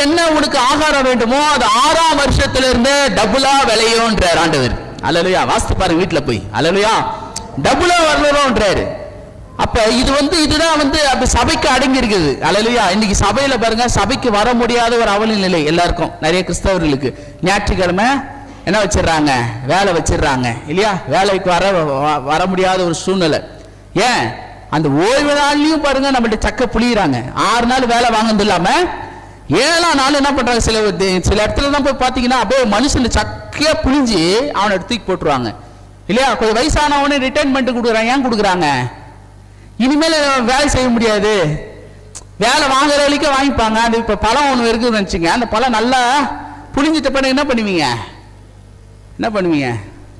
என்ன உனக்கு ஆகாரம் வேண்டுமோ அது ஆறாம் வருஷத்திலிருந்து டபுளா விளையும்ன்றார் ஆண்டவர். அலலுயா வாஸ்து பாருங்க வீட்டில் போய். அலலுயா டபுளா வரணும்ன்றாரு. அப்ப இது வந்து இதுதான் வந்து அப்ப சபைக்கு அடங்கி இருக்குது அலலுயா இன்னைக்கு சபையில பாருங்க சபைக்கு வர முடியாத ஒரு அவல நிலை எல்லாருக்கும். நிறைய கிறிஸ்தவர்களுக்கு. ஞாயிற்றுக்கிழமை என்ன வச்சிடுறாங்க? வேலை வச்சிடுறாங்க. இல்லையா? வேலைக்கு வர வ- வர முடியாத ஒரு சூழ்நிலை. ஏன்? அந்த ஓய்வு நாள்லயும் பாருங்க நம்மள்ட்ட சக்க புளியிறாங்க ஆறு நாள் வேலை வாங்கினது இல்லாம ஏழாம் நாள் என்ன பண்றாங்க? சில சில இடத்துல தான் போய் பார்த்தீங்கன்னா அப்படியே மனுஷன் சக்கையா புழிஞ்சு அவனை தூக்கி போட்டுருவாங்க. இல்லையா? கொஞ்சம் வயசானவனே ரிட்டைர்மெண்ட் கொடுக்குறாங்க ஏன் கொடுக்குறாங்க? இனிமேல் வேலை செய்ய முடியாது. வேலை வாங்குற வரைக்கும் வாங்கிப்பாங்க. அது இப்போ பழம் ஒன்று இருக்குதுன்னு நினச்சிங்க. அந்த பழம் நல்லா புளிஞ்சிட்ட பிறகு என்ன பண்ணுவீங்க? என்ன பண்ணுவீங்க?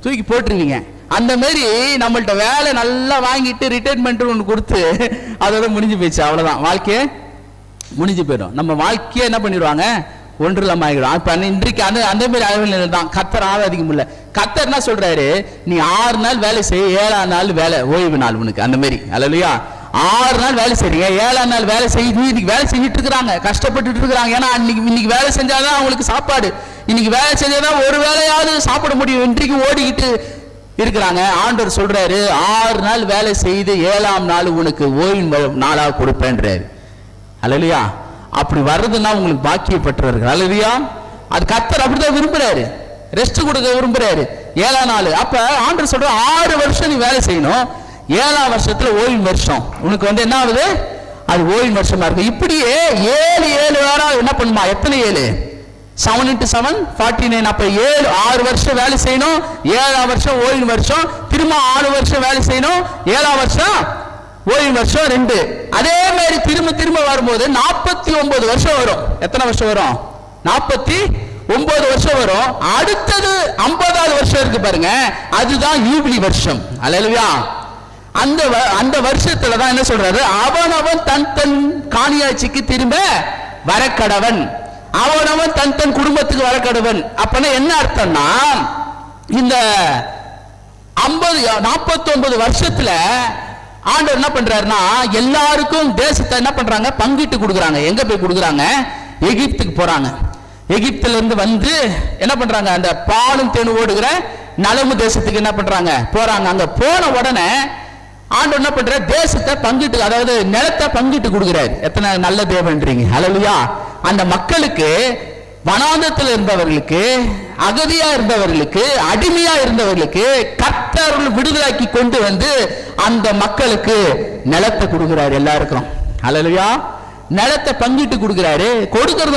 தூக்கி போட்டுருவீங்க. அந்த மாதிரி நம்மள்ட்ட வேலை நல்லா வாங்கிட்டு ரிட்டைர்மெண்ட் ஒன்று கொடுத்து அதோட முடிஞ்சு போயிடுச்சு. அவ்வளோதான் வாழ்க்கையை முடிஞ்சு போயிடும். நம்ம வாழ்க்கையே என்ன பண்ணிடுவாங்க? ஒன்று இல்லாம ஆகிடும் அப்ப அந்த- இன்றைக்கு அந்த அந்த மாதிரி அளவில் தான் கத்தர் ஆராதிக்க முடியல. கத்தர் என்ன சொல்றாரு? நீ ஆறு நாள் வேலை செய்ய ஏழாம் நாள் வேலை ஓய்வு நாள் உனக்கு. அந்த மாதிரி. அல்லையா ஆறு நாள் வேலை செய்றீங்க ஏழாம் நாள் வேலை செய்து இன்னைக்கு வேலை செஞ்சுட்டு இருக்கிறாங்க. கஷ்டப்பட்டுட்டு இருக்கிறாங்க. ஏன்னா இன்னைக்கு இன்னைக்கு வேலை செஞ்சாதான் அவங்களுக்கு சாப்பாடு. இன்னைக்கு வேலை செஞ்சாதான் ஒரு வேலையாவது சாப்பிட முடியும். இன்றைக்கு ஓடிக்கிட்டு இருக்கிறாங்க. ஆண்டவர் சொல்றாரு ஆறு நாள் வேலை செய்து ஏழாம் நாள் உனக்கு ஓய்வு நாளாக கொடுப்பேன்றாரு. அலலியா அப்படி வர்றதுன்னா உங்களுக்கு பாக்கியப்பட்டவர்கள். அலலியா அது கத்தர் அப்படிதான் விரும்புறாரு. ரெஸ்ட் கொடுக்க விரும்புறாரு. ஏழாம் நாள். அப்ப ஆண்டவர் சொல்ற ஆறு வருஷம் நீ வேலை செய்யணும். ஏழாம் வருஷத்துல ஓய்வு வருஷம். உனக்கு வந்து என்ன ஆகுது? அது ஓய்வு வருஷமா இருக்கு. இப்படியே ஏழு ஏழு வேற என்ன பண்ணுமா? எத்தனை ஏழு? Seven into seven forty nine அப்ப ஏழு ஆறு வருஷம் வேலை செய்யணும். ஏழாம் வருஷம் ஓய்வு வருஷம். திரும்ப ஆறு வருஷம் வேலை செய்யணும். ஏழாம் வருஷம் ஓய்வு வருஷம் ரெண்டு. அதே மாதிரி திரும்ப திரும்ப வரும்போது நாற்பத்தி ஒன்பது வருஷம் வரும். எத்தனை வருஷம் வரும்? நாற்பத்தி ஒன்பது வருஷம் வரும். அடுத்தது ஐம்பதாவது வருஷம் இருக்கு பாருங்க. அதுதான் யூபிலி வருஷம். அல்லா அந்த வ- அந்த வருஷத்துல தான் என்ன சொல்றாரு? அவன் தன் தன் காணியாட்சிக்கு திரும்ப வரக்கடவன். அவனவன் தன் தன் குடும்பத்துக்கு வரக்கடவன். அப்பனா என்ன அர்த்தம்னா இந்த ஐம்பது நாற்பத்தி ஒன்பது வருஷத்துல ஆண்டவர் என்ன பண்றாருன்னா எல்லாருக்கும் தேசத்தை என்ன பண்றாங்க? பங்கிட்டு கொடுக்குறாங்க. எங்க போய் கொடுக்குறாங்க? எகிப்துக்கு போறாங்க. எகிப்துல இருந்து வந்து என்ன பண்றாங்க? அந்த பாலும் தேனு ஓடுகிற நலமு தேசத்துக்கு என்ன பண்றாங்க? போறாங்க. அங்க போன உடனே ஆண்டவர் என்ன பண்ற? தேசத்தை பங்கிட்டு அதாவது நிலத்தை பங்கிட்டு கொடுக்குறாரு. எத்தனை நல்ல தேவன்றீங்க. ஹalleluya அந்த மக்களுக்கு வனாந்தத்தில் இருந்தவர்களுக்கு அகதியா இருந்தவர்களுக்கு அடிமையா இருந்தவர்களுக்கு கத்தர்கள் விடுதலாக்கி கொண்டு வந்து அந்த மக்களுக்கு நிலத்தை கொடுக்கிறார் எல்லாருக்கும். ஹalleluya. நிலத்தை பங்கிட்டு கொடுக்கிறாரு கொடுக்கறது